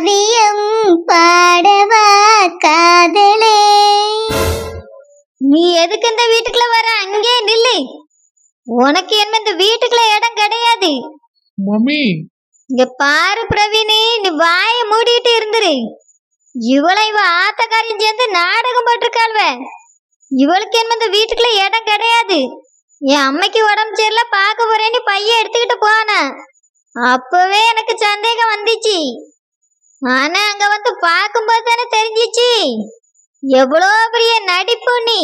காவியம் பாடவா காதலே நீ எதுக்கு இந்த வீட்டுக்குள்ள வர அங்கே நில்லு உனக்கு என்ன இந்த வீட்டுக்குள்ள இடம் கிடையாது மம்மி இங்க பாரு பிரவீனி நீ வாய மூடிட்டு இருந்துரு இவளை இவ ஆத்தக்காரியும் சேர்ந்து நாடகம் போட்டிருக்காள்வ இவளுக்கு என்ன இந்த வீட்டுக்குள்ள இடம் கிடையாது என் அம்மைக்கு உடம்பு சரியில்ல பார்க்க போறேன்னு பையன் எடுத்துக்கிட்டு போனேன் அப்பவே எனக்கு சந்தேகம் வந்துச்சு ஆனா அங்க வந்து பார்க்கும்போது தானே தெரிஞ்சிச்சு. எவ்வளோ பெரிய நடிப்பு நீ.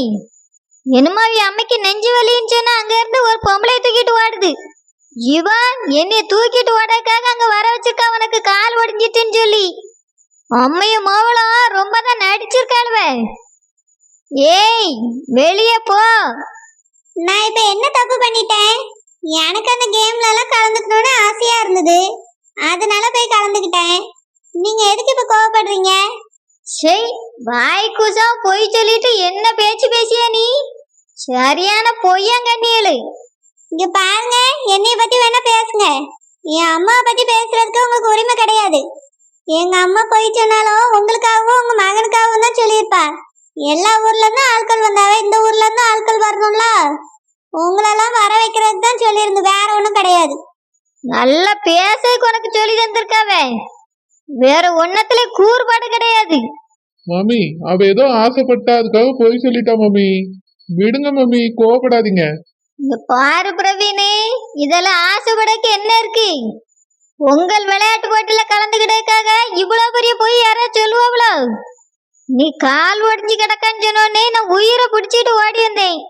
என்னமோ என் அம்மைக்கு நெஞ்சு வலின்னு சொன்னா அங்க இருந்து ஒரு பொம்பளை தூக்கிட்டு ஓடுது. இவன் என்னை தூக்கிட்டு ஓடக்காக அங்க வர வச்சிருக்கா உனக்கு கால் ஒடிஞ்சிட்டுன்னு சொல்லி. அம்மையும் மோவளும் ரொம்ப தான் நடிச்சிருக்காளுவ. ஏய் வெளியே போ. நான் இப்ப என்ன தப்பு பண்ணிட்டேன்? எனக்கு அந்த கேம்ல எல்லாம் கலந்துக்கணும்னு ஆசையா இருந்தது. அதனால போய் கலந்துக்கிட்டேன். நீங்க எதுக்கு இப்ப கோவப்படுறீங்க? சரி வாய் கூசம் பொய் சொல்லிட்டு என்ன பேச்சு பேசிய நீ? சரியான பொய்யங்கண்ணியலு இங்க பாருங்க என்னைய பத்தி வேணா பேசுங்க. என் அம்மா பத்தி பேசுறதுக்கு உங்களுக்கு உரிமை கிடையாது. எங்க அம்மா பொய் சொன்னாலும் உங்களுக்காகவும் உங்க மகனுக்காகவும் தான் சொல்லியிருப்பா. எல்லா ஊர்ல இருந்தும் ஆட்கள் வந்தாவே இந்த ஊர்ல இருந்தும் ஆட்கள் வரணும்ல? உங்களெல்லாம் வர வைக்கிறதுக்கு தான் சொல்லியிருந்து வேற ஒன்றும் கிடையாது. நல்லா பேச உனக்கு சொல்லி தந்திருக்காவே வேற ஒன்னத்துல கூறுபாடு கிடையாது. மம்மி அவ ஏதோ ஆசைப்பட்டா அதுக்காக போய் சொல்லிட்டா மம்மி. விடுங்க மம்மி கோவப்படாதீங்க. இங்க பாரு பிரவீனு இதெல்லாம் ஆசைப்படக்கு என்ன இருக்கு? உங்கள் விளையாட்டு போட்டியில கலந்துக்கிட்டதுக்காக இவ்வளவு பெரிய போய் யாராவது சொல்லுவாங்களோ? நீ கால் ஒடிஞ்சு கிடக்கான்னு சொன்னோடனே நான் உயிரை பிடிச்சிட்டு ஓடி வந்தேன்.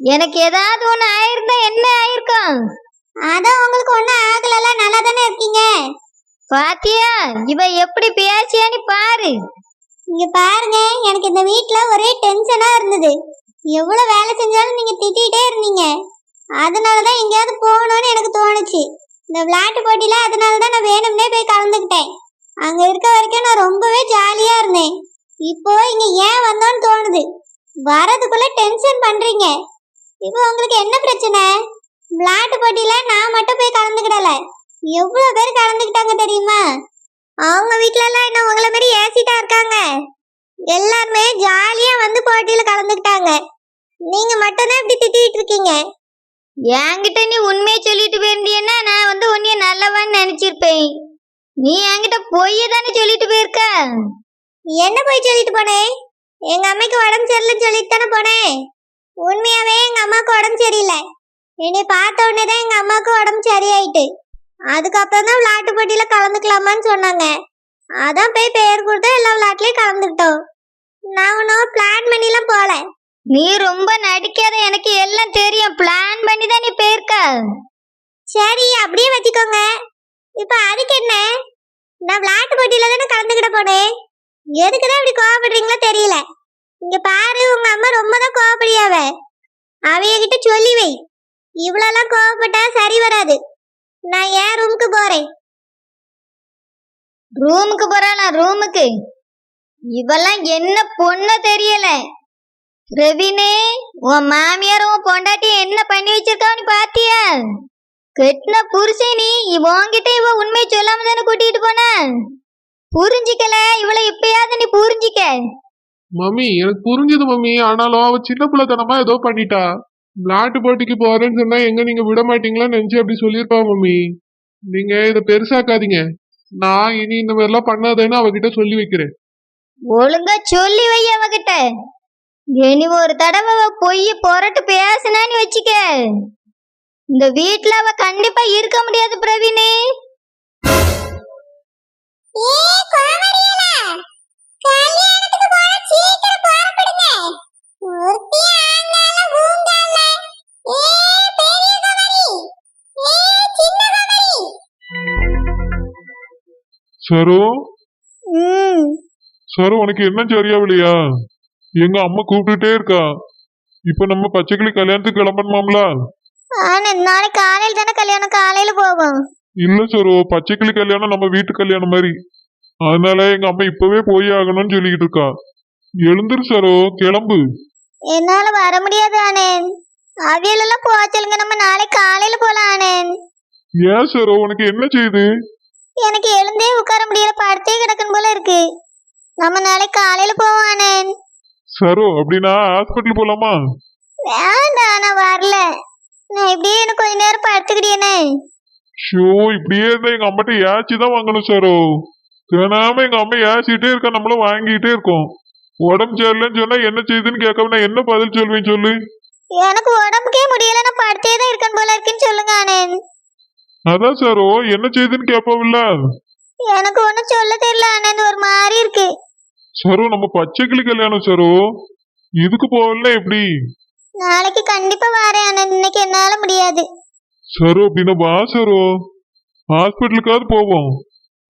எனக்கு ஏதாவது ஒண்ணு ஆயிருந்தா என்ன ஆயிருக்கும்? அதான் உங்களுக்கு ஒண்ணு ஆகல நல்லா தானே இருக்கீங்க? பாத்தியா இவ எப்படி பேசியான்னு பாரு. இங்க பாருங்க எனக்கு இந்த வீட்ல ஒரே டென்ஷனா இருந்தது. எவ்வளவு வேலை செஞ்சாலும் நீங்க திட்டிகிட்டே இருந்தீங்க. அதனாலதான் எங்கேயாவது போகணும்னு எனக்கு தோணுச்சு. இந்த விளையாட்டு போட்டியில அதனாலதான் நான் வேணும்னே போய் கலந்துக்கிட்டேன். அங்க இருக்க வரைக்கும் நான் ரொம்பவே ஜாலியா இருந்தேன். இப்போ இங்க ஏன் வந்தோன்னு தோணுது. வரதுக்குள்ள டென்ஷன் பண்றீங்க. இப்போ உங்களுக்கு என்ன பிரச்சனை? விளையாட்டு போட்டியில நான் மட்டும் போய் கலந்துக்கிடல. எவ்வளவு பேர் கலந்துக்கிட்டாங்க தெரியுமா? அவங்க வீட்ல எல்லாம் என்ன உங்களை மாதிரி ஏசிட்டா இருக்காங்க. எல்லாருமே ஜாலியா வந்து போட்டியில கலந்துக்கிட்டாங்க. நீங்க மட்டும்தான் இப்படி திட்டிட்டு இருக்கீங்க. என்கிட்ட நீ உண்மையை சொல்லிட்டு போயிருந்தீன்னா நான் வந்து உன்னைய நல்லவான்னு நினைச்சிருப்பேன். நீ என்கிட்ட பொய்ய தானே சொல்லிட்டு போயிருக்க? என்ன போய் சொல்லிட்டு போனேன் எங்க அம்மைக்கு உடம்பு சரியில்லைன்னு சொல்லிட்டு தானே போனேன் உண்மையாவே எங்க அம்மாவுக்கு உடம்பு சரியில்லை. என்னை பார்த்த உடனே தான் எங்க அம்மாவுக்கு உடம்பு சரியாயிட்டு. அதுக்கப்புறம் தான் விளையாட்டு போட்டியில கலந்துக்கலாமான்னு சொன்னாங்க. அதான் போய் பெயர் கொடுத்து எல்லா விளையாட்டுலயும் கலந்துக்கிட்டோம். நான் ஒன்றும் பிளான் பண்ணிலாம் போல நீ ரொம்ப நடிக்காத எனக்கு எல்லாம் தெரியும். பிளான் பண்ணி தான் நீ போயிருக்க. சரி அப்படியே வச்சுக்கோங்க. இப்ப அதுக்கு என்ன? நான் விளையாட்டு போட்டியில தானே கலந்துக்கிட போனேன். எதுக்கு தான் இப்படி கோவப்படுறீங்களோ தெரியல. இங்க பாரு உங்க அம்மா ரொம்ப தான் கோவப்படியாவ அவைய கிட்ட சொல்லி வை. இவ்வளோலாம் கோவப்பட்டா சரி வராது. நான் ஏன் ரூமுக்கு போறேன்? ரூமுக்கு போறாளா? ரூமுக்கு இவெல்லாம் என்ன பொண்ணு தெரியல. ரவினே உன் மாமியார் உன் பொண்டாட்டி என்ன பண்ணி வச்சிருக்கான்னு பாத்தியா? கெட்டின புருஷே நீ. உன்கிட்ட இவ உண்மை சொல்லாம தானே கூட்டிட்டு போன? புரிஞ்சிக்கல. இவளை இப்பயாவது நீ புரிஞ்சிக்க. மம்மி எனக்கு புரிஞ்சது மம்மி. ஆனாலும் அவ சின்ன பிள்ளைத்தனமா ஏதோ பண்ணிட்டா. விளையாட்டு போட்டிக்கு போறேன்னு சொன்னா எங்க நீங்க விட மாட்டீங்களான்னு நினைச்சு அப்படி சொல்லியிருப்பா மம்மி. நீங்க இதை பெருசாக்காதீங்க. நான் இனி இந்த மாதிரிலாம் பண்ணாதேன்னு அவகிட்ட சொல்லி வைக்கிறேன். ஒழுங்கா சொல்லி வை அவகிட்ட. இனி ஒரு தடவை அவ பொய் புரட்டு பேசினான்னு வச்சுக்க. இந்த வீட்ல அவ கண்டிப்பா இருக்க முடியாது பிரவீனே. சரோ? சரோ உனக்கு என்ன சரியாவில்லையா எங்க அம்மா கூப்பிட்டுட்டே இருக்கா. இப்ப நம்ம பச்சைக்கிளி கல்யாணத்துக்கு கிளம்பணுமாம்ல? நாளைக்கு காலையில தானே கல்யாணம்? காலையில போகும் இல்ல சரோ பச்சைக்கிளி கல்யாணம் நம்ம வீட்டு கல்யாணம் மாதிரி. அதனால எங்க அம்மா இப்பவே போய் ஆகணும்னு சொல்லிக்கிட்டு இருக்கா. எழுந்துரு சரோ கிளம்பு. என்னால வர முடியாது ஆனேன் அவியலெல்லாம் போச்சலுங்க நம்ம நாளைக்கு காலையில போலாம் ஆனேன் ஏன் சரோ உனக்கு என்ன செய்யுது எனக்கு எழுந்தே உட்கார முடியல படுத்தே கிடக்கணும் போல இருக்கு. நம்ம நாளைக்கு காலையில போவோம் சரோ அப்படின்னா ஹாஸ்பிட்டல் போலாமா? வேண்டாம் நான் வரல. நான் இப்படியே எனக்கு கொஞ்ச நேரம் படுத்துக்கிட்டேனே. ஷோ இப்படியே இருந்தா எங்க அம்மாட்ட ஏச்சி தான் வாங்கணும் சரோ. தினாம எங்க அம்மா ஏச்சிட்டே இருக்கா நம்மளும் வாங்கிட்டே இருக்கோம். உடம்பு சரியில்லைன்னு சொன்னா என்ன செய்யுதுன்னு கேட்காம நான் என்ன பதில் சொல்வேன் சொல்லு? எனக்கு உடம்புக்கே முடியல நான் படுத்தே தான் இருக்கேன் போல இருக்குன்னு சொல்லுங்க ஆனந்த் அதான் சரோ என்ன செய்யுதுன்னு கேட்பாவில்ல எனக்கு ஒன்றும் சொல்ல தெரியல ஆனந்த் ஒரு மாதிரி இருக்கு. சரோ நம்ம பச்சைக்கிளி கல்யாணம் சரோ இதுக்கு போகல எப்படி? நாளைக்கு கண்டிப்பா வரேன் ஆனந்த் இன்னைக்கு என்னால முடியாது. சரோ அப்படின்னா வா சரோ ஹாஸ்பிட்டலுக்காவது போவோம்.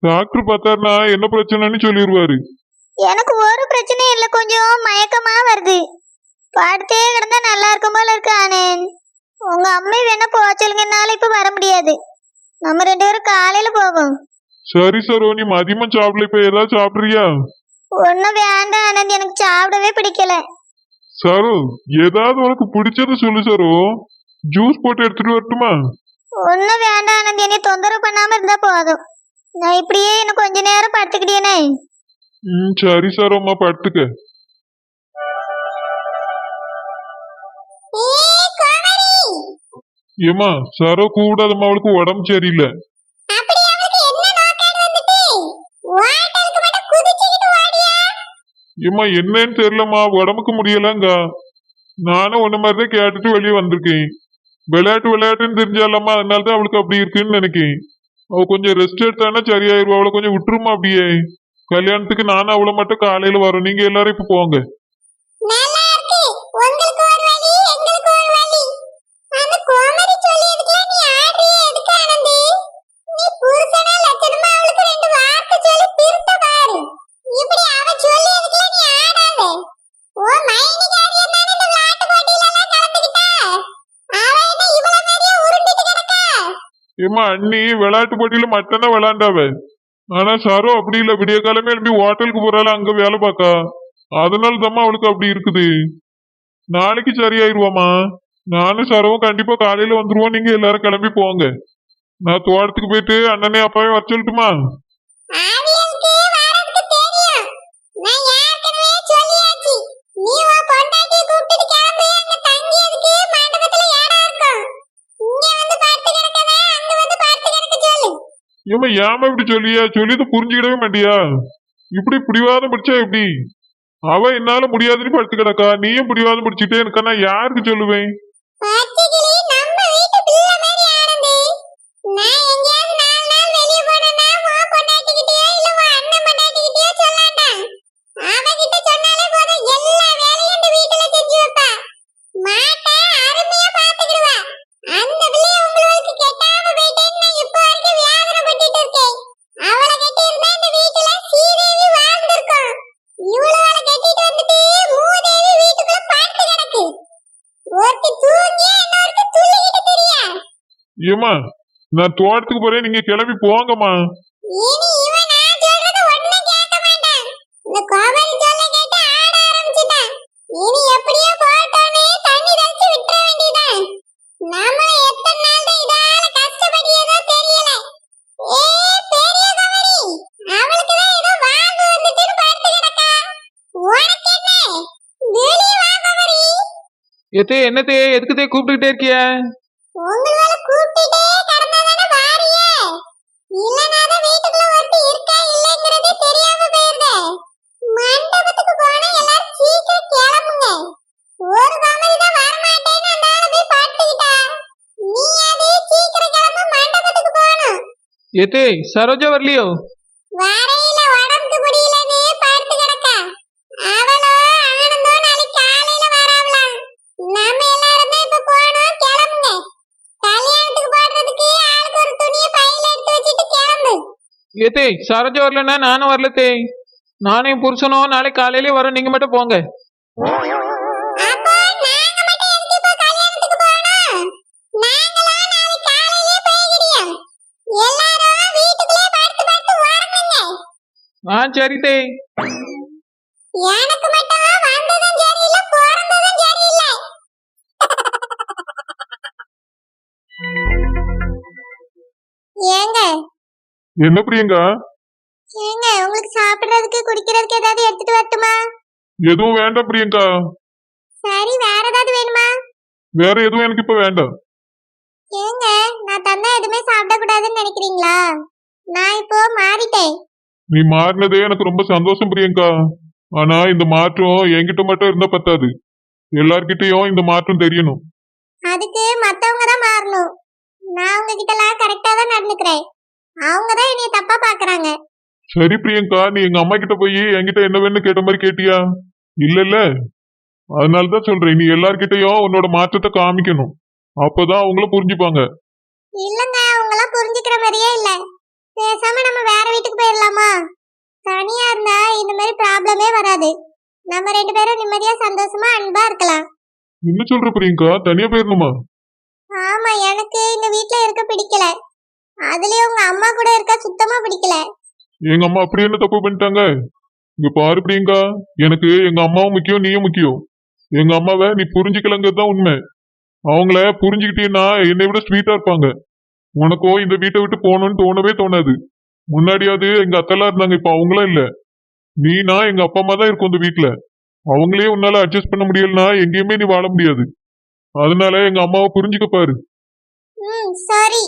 டாக்டர் பார்த்தாருன்னா என்ன பிரச்சனைன்னு சொல்லிடுவாரு எனக்கு ஒரு பிரச்சனையும் இல்லை கொஞ்சம் மயக்கமா வருது. படுத்தே கிடந்தா நல்லா இருக்கும் போல இருக்கு ஆனந்த் உங்க அம்மா வேணா என்னால இப்ப வர முடியாது. நம்ம ரெண்டு பேரும் காலையில போவோம். சரி சரோ நீ மதியமா சாப்பிடல இப்ப ஏதாவது சாப்பிடுறியா? ஒன்னும் வேண்டாம் ஆனந்த் எனக்கு சாப்பிடவே பிடிக்கல. சரோ ஏதாவது உனக்கு பிடிச்சத சொல்லு சரோ. ஜூஸ் போட்டு எடுத்துட்டு வரட்டுமா? ஒன்னும் வேண்டாம் ஆனந்த் என்னை தொந்தரவு பண்ணாம இருந்தா போதும். நான் இப்படியே இன்னும் கொஞ்ச நேரம் படுத்துக்கிட்டேனே. ம் சரி சரோம்மா படுத்துக்க. ஏமா சரோ கூடாதம்மா அவளுக்கு உடம்பு சரியில்லை. ஏம்மா என்னன்னு தெரியலம்மா உடம்புக்கு முடியலங்க. நானும் உன்ன மாதிரி தான் கேட்டுட்டு வெளியே வந்திருக்கேன். விளையாட்டு விளையாட்டுன்னு தெரிஞ்சாலம்மா அதனால தான் அவளுக்கு அப்படி இருக்குன்னு நினைக்கேன். அவ கொஞ்சம் ரெஸ்ட் எடுத்தானா சரியாயிருவா அவளை கொஞ்சம் விட்டுருமா அப்படியே. கல்யாணத்துக்கு நானும் அவளை மட்டும் காலையில வரோம். நீங்க எல்லாரும் இப்ப போங்க. ஏம்மா அண்ணி விளையாட்டு போட்டியில மட்டும்தான் விளையாண்டாவ. ஆனா சாரோ அப்படி இல்ல. விடிய காலமே எழுப்பி ஹோட்டலுக்கு போறாள் அங்க வேலை பார்க்கா அதனாலதாம்மா அவளுக்கு அப்படி இருக்குது. நாளைக்கு சரியாயிருவாமா நானும் சாரவும் கண்டிப்பா காலையில வந்துருவோம். நீங்க எல்லாரும் கிளம்பி போங்க. நான் தோட்டத்துக்கு போயிட்டு அண்ணனே அப்பாவே வர சொல்லட்டுமா? இவன் ஏமா இப்படி சொல்லியா? சொல்லிட்டு புரிஞ்சுக்கிடவே மாட்டியா? இப்படி பிடிவாதம் பிடிச்சா எப்படி? அவ என்னால முடியாதுன்னு படுத்து கிடக்கா நீயும் பிடிவாதம் பிடிச்சிட்டே இருக்கா. நான் யாருக்கு சொல்லுவேன் பச்சைக்கிளி நம்ம வீட்டு பிள்ளை மாதிரி ஆனந்து நான் எங்கேயாவது நாலு நாள் வெளிய போனேன்னா உன் பொண்டாட்டிக்கிட்டயோ இல்ல உன் அண்ணன் பொண்டாட்டிக்கிட்டயோ சொல்லாண்டா அவகிட்ட சொன்னாலே போதும் எல்லா வேலையும் இந்த வீட்டுல செஞ்சு வைப்பா மாட்டை அருமையா பாத்துக்கிடுவா அந்த பிள்ளைய உங்களுக்கு கெட்டாம போயிட்டேன்னு நான் இப்போ வரைக்கும் வேதனைப்பட்டுட்டு இருக்கேன் அவளை கட்டி இருந்தா இந்த வீட்டுல சீதேவி வாழ்ந்திருக்கும் இவ்வளவு கட்டிட்டு வந்துட்டு மூதேவி வீட்டுக்குள்ள படுத்து கிடக்கு ஒருத்தி தூங்கியா இன்னொருத்தி துள்ளிக்கிட்டு தெரியா ஏம்மா நான் தோட்டத்துக்கு போறேன் நீங்க கிளம்பி போங்கம்மா இனி இவன் நான் சொல்றத ஒண்ணும் கேட்க மாட்டான் இந்த கோமரி சொல்ல கேட்டு ஆட ஆரம்பிச்சிட்டான் இனி எப்படியோ போட்டோன்னு தண்ணி தெளிச்சு விட்டுற வேண்டியதான் நாம எத்தனை நாள் தான் இதால கஷ்டப்படியதோ தெரியல ஏ பெரிய கோமரி அவளுக்கு தான் ஏதோ வாழ்வு வந்துட்டுன்னு படுத்து கிடக்கா. உனக்கு என்ன? வெளியே வா கோமரி எத்தே என்னத்தே எதுக்குத்தே கூப்பிட்டுக்கிட்டே இருக்கிய உங்களால கூப்பிட்டுட்டே கடந்தாதானே வாரியே இல்லனாதான் வீட்டுக்குள்ள ஒருத்தி இருக்கா இல்லைங்கிறதே தெரியாம போயிருதே மண்டபத்துக்கு போனா எல்லாரும் சீக்கிரம் கிளம்புங்க ஒரு கமரி தான் வரமாட்டேன்னு அந்த ஆளு போய் படுத்துக்கிட்டா நீ அது சீக்கிரம் கிளம்பு மண்டபத்துக்கு போகணும் எத்தே சரோஜா வரலையோ? வரையில உடம்புக்கு முடியலன்னு படுத்து கிடக்கா. அவளோ ஆனந்தோ நாளைக்கு காலையில வராவலாம் நம்ம எல்லாரும் இப்ப போகணும் கிளம்புங்க. கல்யாணத்துக்கு போடுறதுக்கு ஆளுக்கு ஒரு துணியை பையில எடுத்து வச்சுட்டு கிளம்பு. எத்தே சரோஜா வரலன்னா நானும் வரலத்தே என் புருஷனும் நாளைக்கு காலையிலே வரோம் நீங்க மட்டும் போங்க. ஆ சரி தே எனக்கு மட்டும்? வந்ததும் சரியில்லை பிறந்ததும் சரியில்லை. ஏங்க? என்ன பிரியங்கா? ஏங்க உங்களுக்கு சாப்பிடுறதுக்கு குடிக்கிறதுக்கு ஏதாவது எடுத்துட்டு வரட்டுமா? எதுவும் வேண்டாம் பிரியங்கா. சரி வேற ஏதாவது வேணுமா? வேற எதுவும் எனக்கு இப்ப வேண்டாம். ஏங்க நான் தந்தா எதுவுமே சாப்பிடக்கூடாதுன்னு நினைக்கிறீங்களா? நான் இப்போ மாறிட்டேன். நீ மாறினதே எனக்கு ரொம்ப சந்தோஷம் பிரியங்கா. ஆனா இந்த மாற்றம் என்கிட்ட மட்டும் இருந்தா பத்தாது. எல்லார்கிட்டயும் இந்த மாற்றம் தெரியணும். அதுக்கு மத்தவங்க தான் மாறணும். நான் உங்ககிட்ட எல்லாம் கரெக்டா தான் நடந்துக்கிறேன். அவங்க தான் என்னைய தப்பா பாக்குறாங்க. சரி பிரியங்கா நீ எங்க அம்மா கிட்ட போய் என்கிட்ட என்ன வேணும்னு கேட்ட மாதிரி கேட்டியா? இல்ல இல்ல அதனாலதான் சொல்றேன் நீ எல்லார்கிட்டயும் உன்னோட மாற்றத்தை காமிக்கணும். அப்பதான் அவங்கள புரிஞ்சுப்பாங்க. இல்லங்க அவங்க எல்லாம் புரிஞ்சுக்கிற மாதிரியே இல்ல. பேசாம நம்ம வேற வீட்டுக்கு போயிடலாமா தனியா இருந்தா இந்த மாதிரி ப்ராப்ளமே வராது. நம்ம ரெண்டு பேரும் நிம்மதியா சந்தோஷமா அன்பா இருக்கலாம். என்ன சொல்ற பிரியங்கா? தனியா போயிடணுமா ஆமா எனக்கு இந்த வீட்ல இருக்க பிடிக்கல. அதுலயும் உங்க அம்மா கூட இருக்க சுத்தமா பிடிக்கல. எங்க அம்மா அப்படி என்ன தப்பு பண்ணிட்டாங்க? இங்க பாரு பிரியங்கா எனக்கு எங்க அம்மாவும் முக்கியம் நீயும் முக்கியம். எங்க அம்மாவை நீ புரிஞ்சுக்கலங்கிறது தான் உண்மை. அவங்கள புரிஞ்சுக்கிட்டீங்கன்னா என்னை விட ஸ்வீட்டா இருப்பாங்க. உனக்கோ இந்த வீட்டை விட்டு போகணும்னு தோணவே தோணாது. முன்னாடியாவது எங்க அத்தெல்லாம் இருந்தாங்க இப்ப அவங்களாம் இல்ல. நீனா எங்க அப்பா அம்மா தான் இருக்கும் இந்த வீட்டுல அவங்களே உன்னால அட்ஜஸ்ட் பண்ண முடியலனா எங்கேயுமே நீ வாழ முடியாது. அதனால எங்க அம்மாவை புரிஞ்சுக்க பாரு. சாரி.